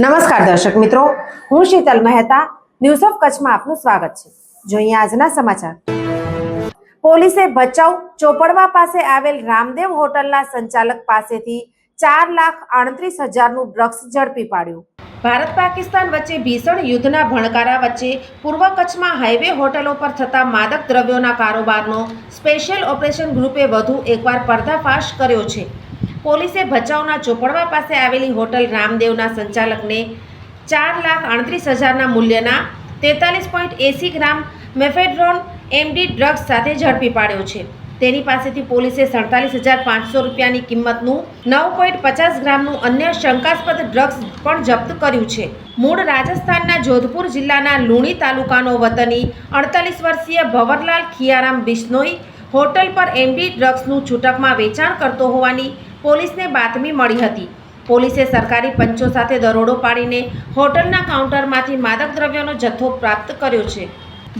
નમસ્કાર દર્શક મિત્રો, હું શીતલ મહેતા ન્યૂઝ ઓફ કચ્છમાં આપનું સ્વાગત છે. જોઈએ આજના સમાચાર. પોલીસે ભચાઉ ચોપડવા પાસે આવેલ રામદેવ હોટલના સંચાલક પાસેથી ચાર લાખ આડત્રીસ હજારનું ડ્રગ્સ ઝડપી પાડ્યું. ભારત પાકિસ્તાન વચ્ચે ભીષણ યુદ્ધના ભણકારા વચ્ચે પૂર્વ કચ્છમાં હાઈવે હોટલો પર થતા માદક દ્રવ્યોના કારોબારનો સ્પેશિયલ ઓપરેશન ગ્રુપે વધુ એકવાર પર્દાફાશ કર્યો છે. પોલીસે ભચાઉના ચોપડવા પાસે આવેલી હોટલ રામદેવના સંચાલકને ચાર લાખ આડત્રીસ હજારના મૂલ્યના તેતાલીસ પોઈન્ટ એંસી ગ્રામ મેફેડ્રોન એમડી ડ્રગ્સ સાથે ઝડપી પાડ્યો છે. તેની પાસેથી પોલીસે સડતાલીસ હજાર પાંચસો રૂપિયાની કિંમતનું નવ પોઈન્ટ પચાસ ગ્રામનું અન્ય શંકાસ્પદ ડ્રગ્સ પણ જપ્ત કર્યું છે. મૂળ રાજસ્થાનના જોધપુર જિલ્લાના લુણી તાલુકાનો વતની અડતાલીસ વર્ષીય ભવરલાલ ખિયારામ બિશ્નોઈ હોટલ પર એમડી ડ્રગ્સનું છૂટકમાં વેચાણ કરતો હોવાની પોલીસને બાતમી મળી હતી. પોલીસે સરકારી પંચો સાથે દરોડો પાડીને હોટલના કાઉન્ટરમાંથી માદક દ્રવ્યોનો જથ્થો પ્રાપ્ત કર્યો છે.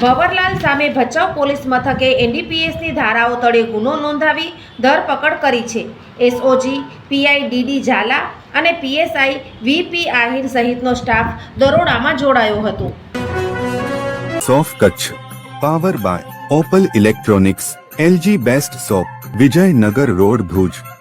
ભવરલાલ સામે ભચાઉ પોલીસ મથકે એનડીપીએસની ધારાઓ તળે ગુનો નોંધાવી ધરપકડ કરી છે. એસઓજી, પીઆઈ ડીડી ઝાલા અને પીએસઆઈ વીપી આહિર સહિતનો સ્ટાફ દરોડામાં જોડાયો હતો. સોફ Kutch, power by Opal electronics, LG best shop Vijaynagar road Bhuj.